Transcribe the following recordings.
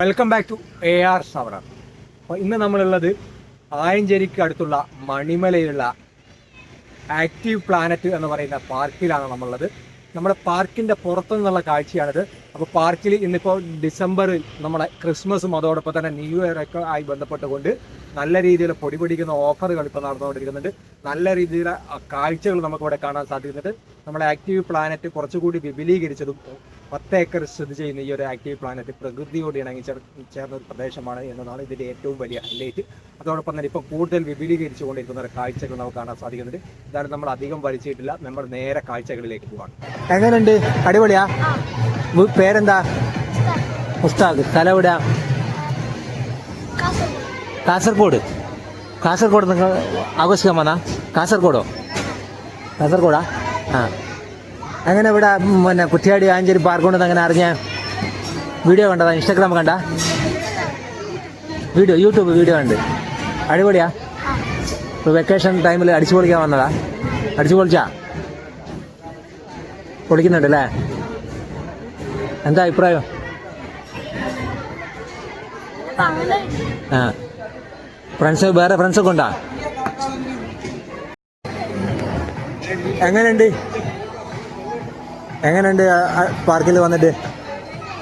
Welcome back to A R സവറ അപ്പോൾ ഇന്ന് നമ്മളുള്ളത് ആയഞ്ചേരിക്ക് അടുത്തുള്ള മണിമലയിലുള്ള ആക്റ്റീവ് പ്ലാനറ്റ് എന്ന് പറയുന്ന പാർക്കിലാണ് നമ്മളുള്ളത്. നമ്മുടെ പാർക്കിന്റെ പുറത്തു നിന്നുള്ള കാഴ്ചയാണിത്. അപ്പോൾ പാർക്കിൽ ഇന്നിപ്പോൾ ഡിസംബറിൽ നമ്മുടെ ക്രിസ്മസും അതോടൊപ്പം തന്നെ ന്യൂ ഇയർ ഒക്കെ ആയി ബന്ധപ്പെട്ടുകൊണ്ട് നല്ല രീതിയിൽ പൊടി പിടിക്കുന്ന ഓഫറുകൾ ഇപ്പോൾ നടന്നുകൊണ്ടിരിക്കുന്നുണ്ട്. നല്ല രീതിയിലെ കാഴ്ചകൾ നമുക്കിവിടെ കാണാൻ സാധിക്കുന്നുണ്ട്. നമ്മുടെ ആക്റ്റീവ് പ്ലാനറ്റ് കുറച്ചുകൂടി വിപുലീകരിച്ചതും പത്ത് ഏക്കർ സ്ഥിതി ചെയ്യുന്ന ഈ ഒരു ആക്റ്റീവ് പ്ലാനറ്റ് പ്രകൃതിയോട് ഇണങ്ങി ചേർ ചേർന്ന ഒരു പ്രദേശമാണ് എന്നതാണ് ഇതിന്റെ ഏറ്റവും വലിയ ഹൈലൈറ്റ്. അതോടൊപ്പം തന്നെ ഇപ്പോൾ കൂടുതൽ വിപുലീകരിച്ചു കൊണ്ടിരിക്കുന്ന ഒരു കാഴ്ചകൾ നമുക്ക് കാണാൻ സാധിക്കുന്നുണ്ട്. ഇതാണ് നമ്മൾ അധികം വലിച്ചിട്ടില്ല. നമ്മൾ നേരെ കാഴ്ചകളിലേക്ക് പോകാം എങ്ങനെയുണ്ട് അടിപൊളിയാ? പേരെന്താ? മുസ്താഖ് സ്ഥലം എവിടെയാ കാസർഗോഡ്. കാസർഗോഡ് നിങ്ങൾ ആഘോഷിക്കാൻ വന്നാ? കാസർഗോഡോ? കാസർഗോഡാ? ആ. അങ്ങനെ ഇവിടെ പിന്നെ കുറ്റിയാടി ആഞ്ചേരി പാർക്ക് കൊണ്ടെന്ന് അങ്ങനെ അറിഞ്ഞ വീഡിയോ കണ്ടതാ? ഇൻസ്റ്റാഗ്രാം കണ്ട? വീഡിയോ യൂട്യൂബ് വീഡിയോ ഉണ്ട് അടിപൊളിയാ? ഇപ്പോൾ വെക്കേഷൻ ടൈമിൽ അടിച്ചു പൊളിക്കാൻ വന്നതാ. അടിച്ചു പൊളിച്ചാ? പൊളിക്കുന്നുണ്ട് അല്ലേ? എന്താ അഭിപ്രായം? ആ. ഫ്രണ്ട്സ് വേറെ ഫ്രണ്ട്സൊക്കെ ഉണ്ടോ? എങ്ങനെയുണ്ട്? എങ്ങനെയുണ്ട് പാർക്കിൽ വന്നിട്ട്?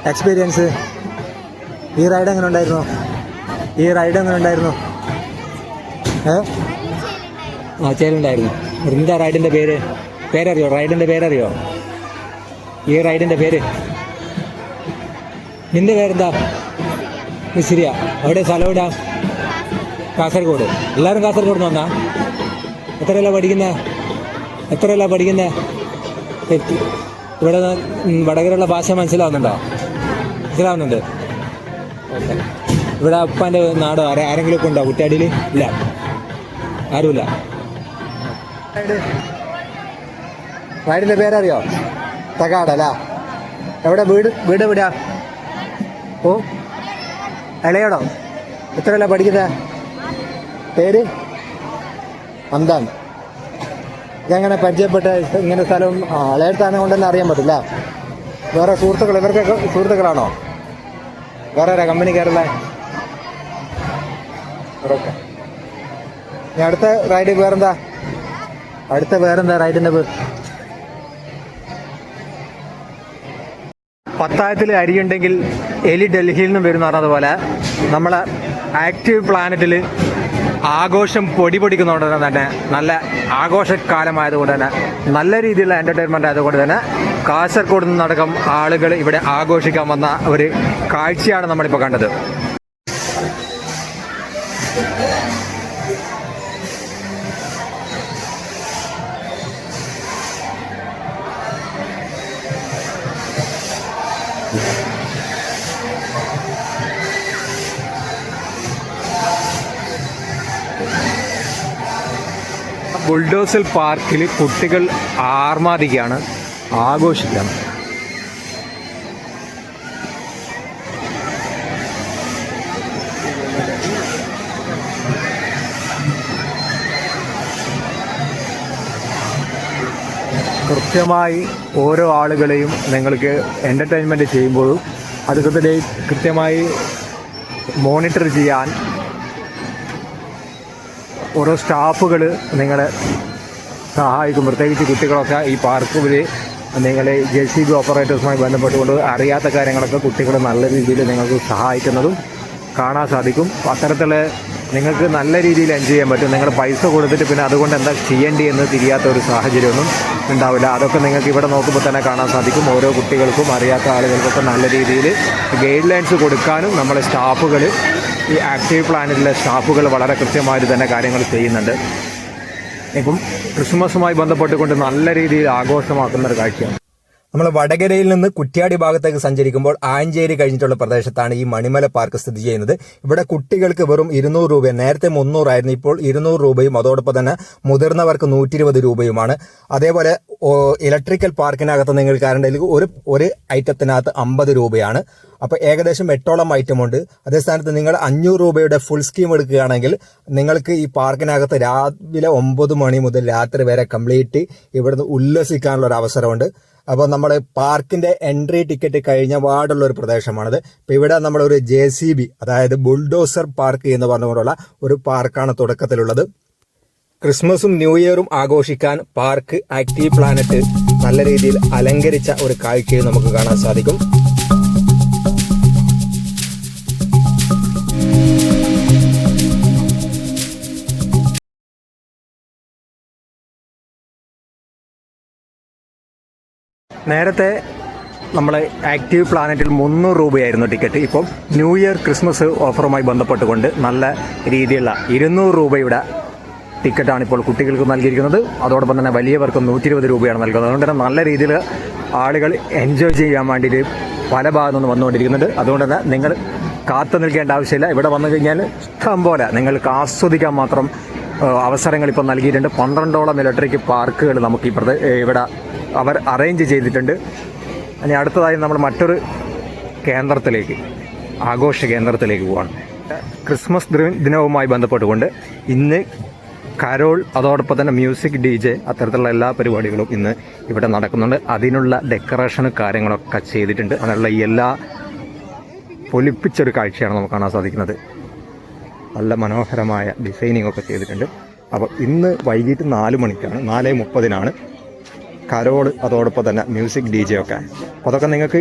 എക്സ്പീരിയൻസ് ഈ റൈഡ് എങ്ങനെ ഉണ്ടായിരുന്നു? ഈ റൈഡ് എങ്ങനെ ഉണ്ടായിരുന്നു? ഏ? ആ ചേലുണ്ടായിരുന്നു. എന്താ റൈഡിന്റെ പേര്? പേരറിയോ? റൈഡിന്റെ പേരറിയോ? ഈ റൈഡിന്റെ പേര്? നിന്റെ പേരെന്താ? മിശ്രിയ അവിടെ സ്ഥലം എവിടാ? കാസർഗോഡ്. എല്ലാവരും കാസർഗോഡ് നിന്ന് വന്നാ? എത്രയല്ല പഠിക്കുന്നത് എത്രയല്ല പഠിക്കുന്നത് ഇവിടെ വടകരയുള്ള ഭാഷ മനസ്സിലാവുന്നുണ്ടോ? മനസ്സിലാവുന്നുണ്ട്. ഇവിടെ അപ്പാന്റെ നാടോ? ആരെ ആരെങ്കിലും ഉണ്ടോ? കുട്ടിയാടിയിൽ ഇല്ല. ആരുമില്ല. റൈഡിന്റെ പേരറിയോ? തകാടല്ല? എവിടെ? വീട് വീട് എവിടെയാ? ഓ ഇളയടോ എത്രയല്ല പഠിക്കുന്നത് പേര്? അന്താൻ ഇതെങ്ങനെ പരിചയപ്പെട്ട ഇങ്ങനെ സ്ഥലം ആ കൊണ്ടെന്ന് അറിയാൻ പറ്റില്ല. വേറെ സുഹൃത്തുക്കൾ ഇവർക്കൊക്കെ സുഹൃത്തുക്കളാണോ? വേറെ ആരാ കമ്പനിക്കാരുള്ള ഓക്കെ. ഇനി അടുത്ത റൈഡ് വേറെന്താ? അടുത്ത വേറെന്താ റൈഡിന്റെ പത്തായത്തിൽ അരിയുണ്ടെങ്കിൽ എലി ഡൽഹിയിൽ നിന്നും വരുന്ന പറഞ്ഞതുപോലെ നമ്മൾ ആക്റ്റീവ് പ്ലാനറ്റിൽ ആഘോഷം പൊടി പൊടിക്കുന്നതുകൊണ്ട് തന്നെ നല്ല ആഘോഷക്കാലമായതുകൊണ്ട് തന്നെ നല്ല രീതിയിലുള്ള എന്റർടൈൻമെന്റ് ആയതുകൊണ്ട് തന്നെ കാസർഗോഡ് നിന്നടക്കം ആളുകൾ ഇവിടെ ആഘോഷിക്കാൻ വന്ന ഒരു കാഴ്ചയാണ് നമ്മളിപ്പോൾ കണ്ടത്. ബുൾഡോസൽ പാർക്കിൽ കുട്ടികൾ ആർമാദിക്കുകയാണ്. ആഘോഷിക്കുകയാണ് കൃത്യമായി ഓരോ ആളുകളെയും നിങ്ങൾക്ക് എന്റർടൈൻമെന്റ് ചെയ്യുമ്പോഴും അത് കൃത്യമായി കൃത്യമായി മോണിറ്റർ ചെയ്യാൻ ഓരോ സ്റ്റാഫുകൾ നിങ്ങളെ സഹായിക്കും. പ്രത്യേകിച്ച് കുട്ടികളൊക്കെ ഈ പാർക്കുകൾ നിങ്ങൾ ജെ സി ബി ഓപ്പറേറ്റേഴ്സുമായി ബന്ധപ്പെട്ടുകൊണ്ട് അറിയാത്ത കാര്യങ്ങളൊക്കെ കുട്ടികൾ നല്ല രീതിയിൽ നിങ്ങൾക്ക് സഹായിക്കുന്നതും കാണാൻ സാധിക്കും. അത്തരത്തിൽ നിങ്ങൾക്ക് നല്ല രീതിയിൽ എൻജോയ് ചെയ്യാൻ പറ്റും. നിങ്ങൾ പൈസ കൊടുത്തിട്ട് പിന്നെ അതുകൊണ്ട് എന്താ ചെയ്യേണ്ടി എന്ന് തിരിയാത്ത ഒരു സാഹചര്യമൊന്നും ഉണ്ടാവില്ല. അതൊക്കെ നിങ്ങൾക്ക് ഇവിടെ നോക്കുമ്പോൾ തന്നെ കാണാൻ സാധിക്കും. ഓരോ കുട്ടികൾക്കും അറിയാത്ത ആളുകൾക്കൊക്കെ നല്ല രീതിയിൽ ഗൈഡ് ലൈൻസ് കൊടുക്കാനും നമ്മളെ സ്റ്റാഫുകൾ ഈ ആക്റ്റീവ് പ്ലാനിലെ സ്റ്റാഫുകൾ വളരെ കൃത്യമായിട്ട് തന്നെ കാര്യങ്ങൾ ചെയ്യുന്നുണ്ട്. ഇപ്പം ക്രിസ്മസുമായി ബന്ധപ്പെട്ടുകൊണ്ട് നല്ല രീതിയിൽ ആഘോഷമാക്കുന്ന ഒരു കാഴ്ചയാണ്. നമ്മൾ വടകരയിൽ നിന്ന് കുറ്റ്യാടി ഭാഗത്തേക്ക് സഞ്ചരിക്കുമ്പോൾ ആഞ്ചേരി കഴിഞ്ഞിട്ടുള്ള പ്രദേശത്താണ് ഈ മണിമല പാർക്ക് സ്ഥിതി ചെയ്യുന്നത്. ഇവിടെ കുട്ടികൾക്ക് വെറും ഇരുന്നൂറ് രൂപ നേരത്തെ മുന്നൂറായിരുന്നു. ഇപ്പോൾ ഇരുന്നൂറ് രൂപയും അതോടൊപ്പം തന്നെ മുതിർന്നവർക്ക് നൂറ്റി രൂപയുമാണ്. അതേപോലെ ഇലക്ട്രിക്കൽ പാർക്കിനകത്ത് നിങ്ങൾ കറണ്ടിൽ ഒരു ഒരു ഐറ്റത്തിനകത്ത് അമ്പത് രൂപയാണ്. അപ്പോൾ ഏകദേശം എട്ടോളം ഐറ്റമുണ്ട്. അതേ സ്ഥാനത്ത് നിങ്ങൾ അഞ്ഞൂറ് രൂപയുടെ ഫുൾ സ്കീം എടുക്കുകയാണെങ്കിൽ നിങ്ങൾക്ക് ഈ പാർക്കിനകത്ത് രാവിലെ ഒമ്പത് മണി മുതൽ രാത്രി വരെ കംപ്ലീറ്റ് ഇവിടുന്ന് ഉല്ലസിക്കാനുള്ള ഒരു അവസരമുണ്ട്. അപ്പോൾ നമ്മൾ പാർക്കിന്റെ എൻട്രി ടിക്കറ്റ് കഴിഞ്ഞ വാർഡുള്ള ഒരു പ്രദേശമാണിത്. ഇപ്പൊ ഇവിടെ നമ്മളൊരു ജെ സി ബി അതായത് ബുൾഡോസർ പാർക്ക് എന്ന് പറഞ്ഞുകൊണ്ടുള്ള ഒരു പാർക്കാണ് തുടക്കത്തിലുള്ളത്. ക്രിസ്മസും ന്യൂ ഇയറും ആഘോഷിക്കാൻ പാർക്ക് ആക്റ്റീവ് പ്ലാനറ്റ് നല്ല രീതിയിൽ അലങ്കരിച്ച ഒരു കാഴ്ചയും നമുക്ക് കാണാൻ സാധിക്കും. നേരത്തെ നമ്മൾ ആക്റ്റീവ് പ്ലാനറ്റിൽ മുന്നൂറ് രൂപയായിരുന്നു ടിക്കറ്റ്. ഇപ്പം ന്യൂ ഇയർ ക്രിസ്മസ് ഓഫറുമായി ബന്ധപ്പെട്ടുകൊണ്ട് നല്ല രീതിയിലുള്ള ഇരുന്നൂറ് രൂപയുടെ ടിക്കറ്റാണ് ഇപ്പോൾ കുട്ടികൾക്ക് നൽകിയിരിക്കുന്നത്. അതോടൊപ്പം തന്നെ വലിയവർക്ക് നൂറ്റി ഇരുപത് രൂപയാണ് നൽകുന്നത്. അതുകൊണ്ട് തന്നെ നല്ല രീതിയിൽ ആളുകൾ എൻജോയ് ചെയ്യാൻ വേണ്ടിയിട്ട് പല ഭാഗത്തു നിന്ന് വന്നുകൊണ്ടിരിക്കുന്നുണ്ട്. അതുകൊണ്ട് തന്നെ നിങ്ങൾ കാത്തു നിൽക്കേണ്ട ആവശ്യമില്ല. ഇവിടെ വന്നു കഴിഞ്ഞാൽ ഇഷ്ടം പോലെ നിങ്ങൾക്ക് ആസ്വദിക്കാൻ മാത്രം അവസരങ്ങൾ ഇപ്പോൾ നൽകിയിട്ടുണ്ട്. പന്ത്രണ്ടോളം ഇലക്ട്രിക് പാർക്കുകൾ നമുക്ക് ഈ ഇവിടെ അവർ അറേഞ്ച് ചെയ്തിട്ടുണ്ട്. ഇനി അടുത്തതായി നമ്മൾ മറ്റൊരു കേന്ദ്രത്തിലേക്ക് ആഘോഷ കേന്ദ്രത്തിലേക്ക് പോവാണ്. ക്രിസ്മസ് ദിനവുമായി ബന്ധപ്പെട്ടുകൊണ്ട് ഇന്ന് കരോൾ അതോടൊപ്പം തന്നെ മ്യൂസിക് ഡി ജെ അത്തരത്തിലുള്ള എല്ലാ പരിപാടികളും ഇന്ന് ഇവിടെ നടക്കുന്നുണ്ട്. അതിനുള്ള ഡെക്കറേഷനും കാര്യങ്ങളൊക്കെ ചെയ്തിട്ടുണ്ട്. അതിനുള്ള എല്ലാ പൊലിപ്പിച്ചൊരു കാഴ്ചയാണ് നമുക്ക് കാണാൻ സാധിക്കുന്നത്. നല്ല മനോഹരമായ ഡിസൈനിങ് ഒക്കെ ചെയ്തിട്ടുണ്ട്. അപ്പോൾ ഇന്ന് വൈകിട്ട് നാല് മണിക്കാണ് നാല് മുപ്പതിനാണ് കരോൾ അതോടൊപ്പം തന്നെ മ്യൂസിക് ഡി ജെ ഒക്കെ. അതൊക്കെ നിങ്ങൾക്ക്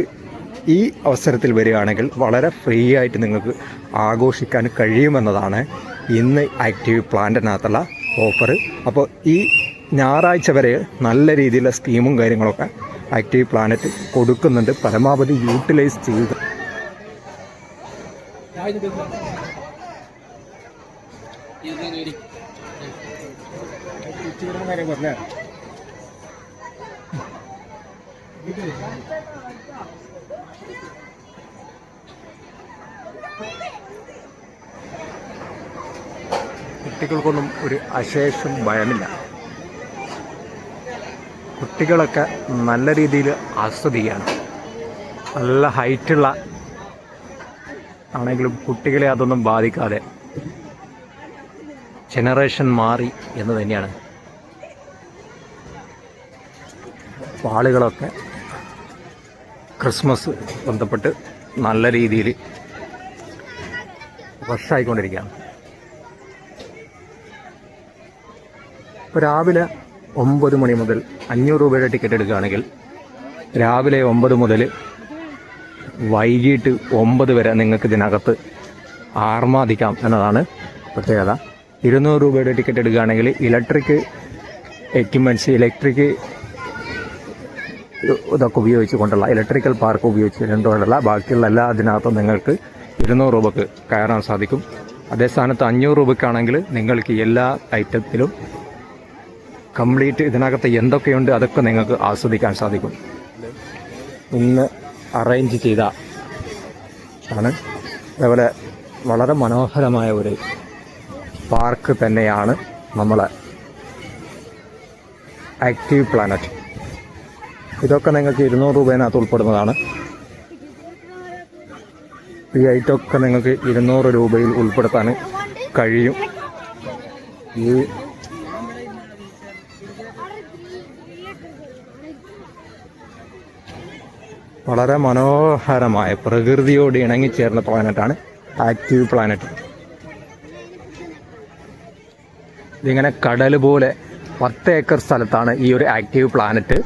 ഈ അവസരത്തിൽ വരികയാണെങ്കിൽ വളരെ ഫ്രീ ആയിട്ട് നിങ്ങൾക്ക് ആഘോഷിക്കാൻ കഴിയുമെന്നതാണ് ഇന്ന് ആക്റ്റീവ് പ്ലാന്റിനകത്തുള്ള ഓഫർ അപ്പോൾ ഈ ഞായറാഴ്ച വരെ നല്ല രീതിയിലുള്ള സ്കീമും കാര്യങ്ങളൊക്കെ ആക്റ്റീവ് പ്ലാനറ്റ് കൊടുക്കുന്നുണ്ട്. പരമാവധി യൂട്ടിലൈസ് ചെയ്ത്. കുട്ടികൾക്കൊന്നും ഒരു അശേഷം ഭയമില്ല. കുട്ടികളൊക്കെ നല്ല രീതിയിൽ ആസ്വദിക്കുകയാണ്. നല്ല ഹൈറ്റുള്ള ആണെങ്കിലും കുട്ടികളെ അതൊന്നും ബാധിക്കാതെ ജനറേഷൻ മാറി എന്ന് തന്നെയാണ്. ആളുകളൊക്കെ ക്രിസ്മസ് ബന്ധപ്പെട്ട് നല്ല രീതിയിൽ റഷായിക്കൊണ്ടിരിക്കുകയാണ് ഇപ്പോൾ രാവിലെ ഒമ്പത് മണി മുതൽ അഞ്ഞൂറ് രൂപയുടെ ടിക്കറ്റ് എടുക്കുകയാണെങ്കിൽ രാവിലെ ഒമ്പത് മുതൽ വൈകിട്ട് ഒമ്പത് വരെ നിങ്ങൾക്ക് ഇതിനകത്ത് ആർമാദിക്കാം എന്നതാണ് പ്രത്യേകത. ഇരുന്നൂറ് രൂപയുടെ ടിക്കറ്റ് എടുക്കുകയാണെങ്കിൽ ഇലക്ട്രിക് എക്യുപ്മെന്റ്സ് ഇലക്ട്രിക് ഇതൊക്കെ ഉപയോഗിച്ച് കൊണ്ടുള്ള ഇലക്ട്രിക്കൽ പാർക്ക് ഉപയോഗിച്ച് കൊണ്ടുള്ള ബാക്കിയുള്ള എല്ലാ അതിനകത്തും നിങ്ങൾക്ക് ഇരുന്നൂറ് രൂപക്ക് കയറാൻ സാധിക്കും. അതേ സ്ഥാനത്ത് അഞ്ഞൂറ് രൂപയ്ക്കാണെങ്കിൽ നിങ്ങൾക്ക് എല്ലാ ഐറ്റത്തിലും കംപ്ലീറ്റ് ഇതിനകത്ത് എന്തൊക്കെയുണ്ട് അതൊക്കെ നിങ്ങൾക്ക് ആസ്വദിക്കാൻ സാധിക്കും. ഇന്ന് അറേഞ്ച് ചെയ്ത ആണ്. അതേപോലെ വളരെ മനോഹരമായ ഒരു പാർക്ക് തന്നെയാണ് നമ്മളെ ആക്റ്റീവ് പ്ലാനറ്റ് ഇതൊക്കെ നിങ്ങൾക്ക് ഇരുന്നൂറ് രൂപേനകത്ത് ഉൾപ്പെടുന്നതാണ്. ഈ ഐറ്റമൊക്കെ നിങ്ങൾക്ക് ഇരുന്നൂറ് രൂപയിൽ ഉൾപ്പെടുത്താൻ കഴിയും. ഈ വളരെ മനോഹരമായ പ്രകൃതിയോട് ഇണങ്ങിച്ചേർന്ന പ്ലാനറ്റാണ് ആക്റ്റീവ് പ്ലാനറ്റ്. ഇതിങ്ങനെ കടൽ പോലെ പത്ത് ഏക്കർ സ്ഥലത്താണ് ഈ ഒരു ആക്റ്റീവ് പ്ലാനറ്റ്.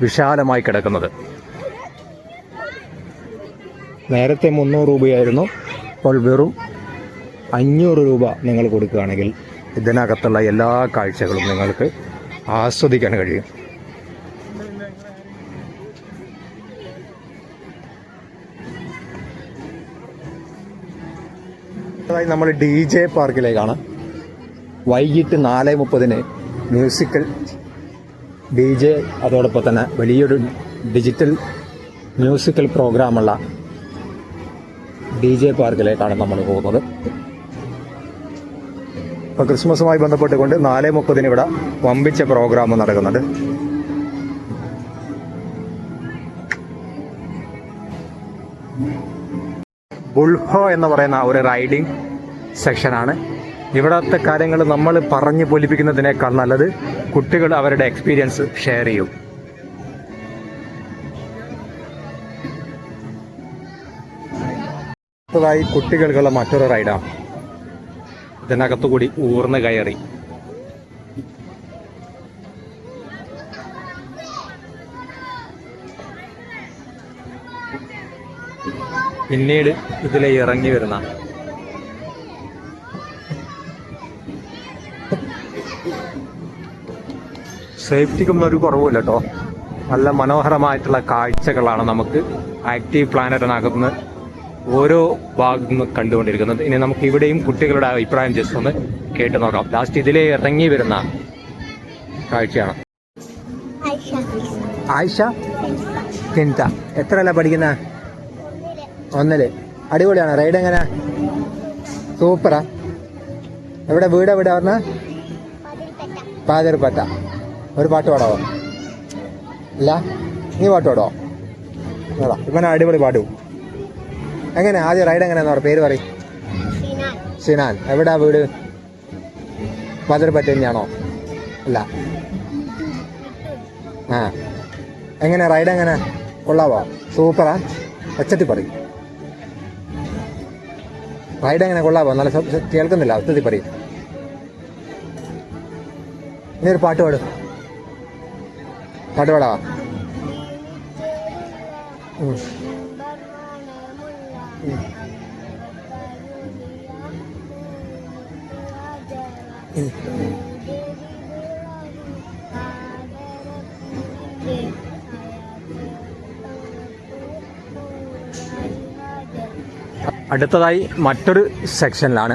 വിശാലമായി കിടക്കുന്നത്. നേരത്തെ മുന്നൂറ് രൂപയായിരുന്നു. ഇപ്പോൾ വെറും അഞ്ഞൂറ് രൂപ നിങ്ങൾ കൊടുക്കുകയാണെങ്കിൽ ഇതിനകത്തുള്ള എല്ലാ കാഴ്ചകളും നിങ്ങൾക്ക് ആസ്വദിക്കാൻ കഴിയും. അതായത് നമ്മൾ ഡി ജെ പാർക്കിലേക്കാണ്. വൈകിട്ട് നാല് മുപ്പതിന് മ്യൂസിക്കൽ ഡി ജെ അതോടൊപ്പം തന്നെ വലിയൊരു ഡിജിറ്റൽ മ്യൂസിക്കൽ പ്രോഗ്രാമുള്ള ഡി ജെ പാർക്കിലേക്കാണ് നമ്മൾ പോകുന്നത്. ഇപ്പോൾ ക്രിസ്മസുമായി ബന്ധപ്പെട്ടുകൊണ്ട് നാല് മുപ്പതിന് ഇവിടെ വമ്പിച്ച പ്രോഗ്രാം നടക്കുന്നുണ്ട്. ബുൾഹോ എന്ന് പറയുന്ന ഒരു റൈഡിംഗ് സെക്ഷനാണ്. ഇവിടത്തെ കാര്യങ്ങൾ നമ്മൾ പറഞ്ഞു പൊലിപ്പിക്കുന്നതിനേക്കാൾ നല്ലത് കുട്ടികൾ അവരുടെ എക്സ്പീരിയൻസ് ഷെയർ ചെയ്യും. അടുത്തതായി കുട്ടികൾക്കുള്ള മറ്റൊരു റൈഡാണ് ഇതിനകത്തുകൂടി ഊർന്ന് കയറി. പിന്നീട് ഇതിലെ ഇറങ്ങി വരുന്ന സേഫ്റ്റിക്കൊന്നും ഒരു കുറവുമില്ല കേട്ടോ നല്ല മനോഹരമായിട്ടുള്ള കാഴ്ചകളാണ് നമുക്ക് ആക്റ്റീവ് പ്ലാനറ്റിനകത്തുനിന്ന് ഓരോ ഭാഗത്തു നിന്ന് കണ്ടുകൊണ്ടിരിക്കുന്നത്. ഇനി നമുക്ക് ഇവിടെയും കുട്ടികളുടെ അഭിപ്രായം ജസ്റ്റ് ഒന്ന് കേട്ട് നോക്കാം. ലാസ്റ്റ് ഇതിലെ ഇറങ്ങി വരുന്ന കാഴ്ചയാണ്. ആയിഷ. ടെൻത്ത എത്രയല്ല പഠിക്കുന്ന? ഒന്നിൽ. അടിപൊളിയാണ്. റൈഡ് എങ്ങനെ? സൂപ്പറാ. എവിടെ വീട് എവിടെ പറഞ്ഞ? പാതിർപ്പറ്റ പാതിരപ്പറ്റ. ഒരു പാട്ട് പാടാവോ? അല്ല നീ പാട്ട് പാടോ. അതാ ഇവനെ അടിപൊളി പാടും. എങ്ങനെ? ആദ്യം റൈഡ് എങ്ങനെയാന്ന് പറ പേര് പറയും. സിനാൻ. എവിടാ വീട്? പാതിരപ്പറ്റ തന്നെയാണോ? അല്ല ആ. എങ്ങനെ? റൈഡ് എങ്ങനെ? കൊള്ളാവോ? സൂപ്പറാ ഒച്ചത്തി പറയും. റൈഡ് എങ്ങനെ? കൊള്ളാവോ? നല്ല കേൾക്കുന്നില്ല. ഒച്ചത്തി പറയും. നീ ഒരു പാട്ട് പാടും. പാട്ട്. അടുത്തതായി മറ്റൊരു സെക്ഷനിലാണ്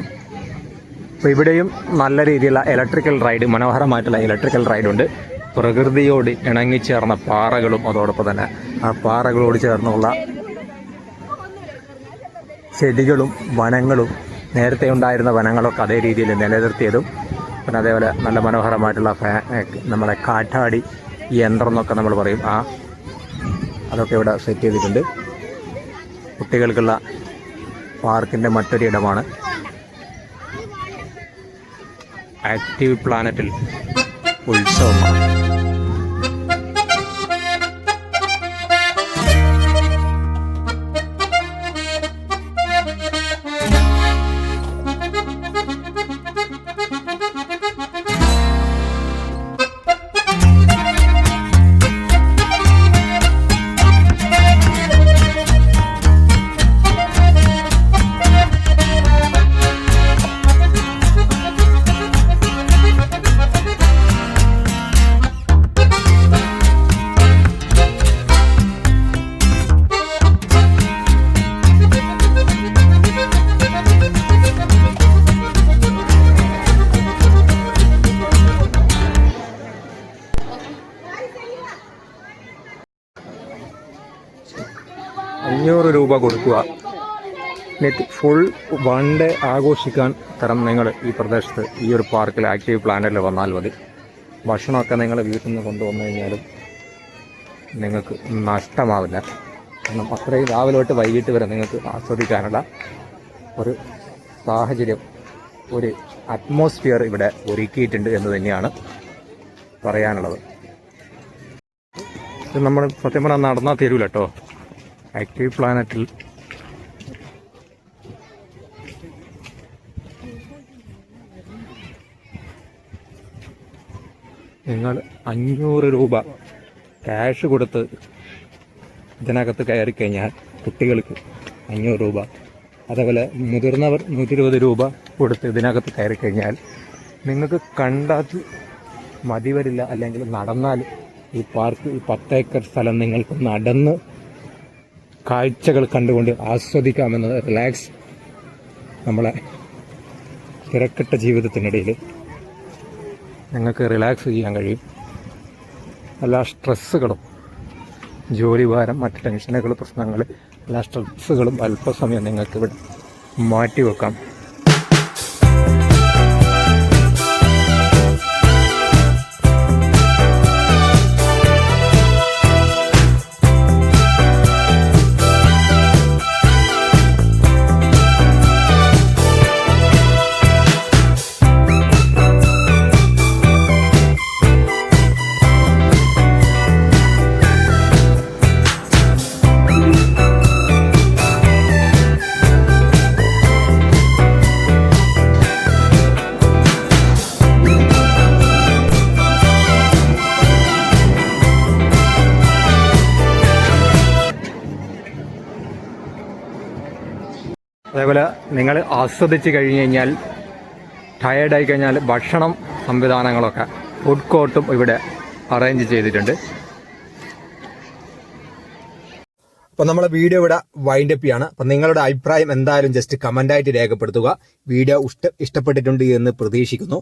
ഇവിടെയും നല്ല രീതിയിലുള്ള ഇലക്ട്രിക്കൽ റൈഡ് മനോഹരമായിട്ടുള്ള ഇലക്ട്രിക്കൽ റൈഡുണ്ട് പ്രകൃതിയോട് ഇണങ്ങിച്ചേർന്ന പാറകളും അതോടൊപ്പം തന്നെ ആ പാറകളോട് ചേർന്നുള്ള ചെടികളും വനങ്ങളും നേരത്തെ ഉണ്ടായിരുന്ന വനങ്ങളൊക്കെ അതേ രീതിയിൽ നിലനിർത്തിയതും പിന്നെ അതേപോലെ നല്ല മനോഹരമായിട്ടുള്ള നമ്മളെ കാറ്റാടി യന്ത്രം എന്നൊക്കെ നമ്മൾ പറയും. ആ അതൊക്കെ ഇവിടെ സെറ്റ് ചെയ്തിട്ടുണ്ട്. കുട്ടികൾക്കുള്ള പാർക്കിന്റെ മറ്റൊരു ഇടമാണ്. ആക്റ്റീവ് പ്ലാനറ്റിൽ ഉത്സവമാണ്. അഞ്ഞൂറ് രൂപ കൊടുക്കുക. നെറ്റ് ഫുൾ വൺ ഡേ ആഘോഷിക്കാൻ തരം നിങ്ങൾ ഈ പ്രദേശത്ത് ഈ ഒരു പാർക്കിൽ ആക്റ്റീവ് പ്ലാനറ്റിൽ വന്നാൽ മതി. ഭക്ഷണമൊക്കെ നിങ്ങൾ വീട്ടിൽ നിന്ന് കൊണ്ടുവന്നു കഴിഞ്ഞാലും നിങ്ങൾക്ക് നഷ്ടമാവില്ല. കാരണം അത്രയും രാവിലെ തൊട്ട് വൈകിട്ട് വരെ നിങ്ങൾക്ക് ആസ്വദിക്കാനുള്ള ഒരു സാഹചര്യം ഒരു അറ്റ്മോസ്ഫിയർ ഇവിടെ ഒരുക്കിയിട്ടുണ്ട് എന്ന് തന്നെയാണ് പറയാനുള്ളത്. നമ്മൾ സത്യം പറഞ്ഞാൽ നടന്നാൽ തരൂല ആക്റ്റീവ് പ്ലാനറ്റിൽ. നിങ്ങൾ അഞ്ഞൂറ് രൂപ ക്യാഷ് കൊടുത്ത് ഇതിനകത്ത് കയറി കഴിഞ്ഞാൽ കുട്ടികൾക്ക് അഞ്ഞൂറ് രൂപ. അതേപോലെ മുതിർന്നവർ നൂറ്റി ഇരുപത് രൂപ കൊടുത്ത് ഇതിനകത്ത് കയറി കഴിഞ്ഞാൽ നിങ്ങൾക്ക് കണ്ടാൽ മതി വരില്ല. അല്ലെങ്കിൽ നടന്നാൽ ഈ പാർക്ക് ഈ പത്തേക്കർ സ്ഥലം നിങ്ങൾക്ക് നടന്ന് കാഴ്ചകൾ കണ്ടുകൊണ്ട് ആസ്വദിക്കാമെന്നത് റിലാക്സ് നമ്മളെ തിരക്കിട്ട ജീവിതത്തിനിടയിൽ ഞങ്ങൾക്ക് റിലാക്സ് ചെയ്യാൻ കഴിയും. എല്ലാ സ്ട്രെസ്സുകളും ജോലി ഭാരം മറ്റ് ടെൻഷനുകൾ പ്രശ്നങ്ങൾ എല്ലാ സ്ട്രെസ്സുകളും അല്പസമയം നിങ്ങൾക്ക് ഇവിടെ മാറ്റിവെക്കാം. അതേപോലെ നിങ്ങൾ ആസ്വദിച്ച് കഴിഞ്ഞ് കഴിഞ്ഞാൽ ടയേർഡായി കഴിഞ്ഞാൽ ഭക്ഷണം സംവിധാനങ്ങളൊക്കെ ഫുഡ് കോർട്ടും ഇവിടെ അറേഞ്ച് ചെയ്തിട്ടുണ്ട്. അപ്പോൾ നമ്മളെ വീഡിയോ ഇവിടെ വൈൻഡപ്പ് ചെയ്യാണ്. അപ്പം നിങ്ങളുടെ അഭിപ്രായം എന്തായാലും ജസ്റ്റ് കമന്റായിട്ട് രേഖപ്പെടുത്തുക. വീഡിയോ ഇഷ്ട ഇഷ്ടപ്പെട്ടിട്ടുണ്ട് എന്ന് പ്രതീക്ഷിക്കുന്നു.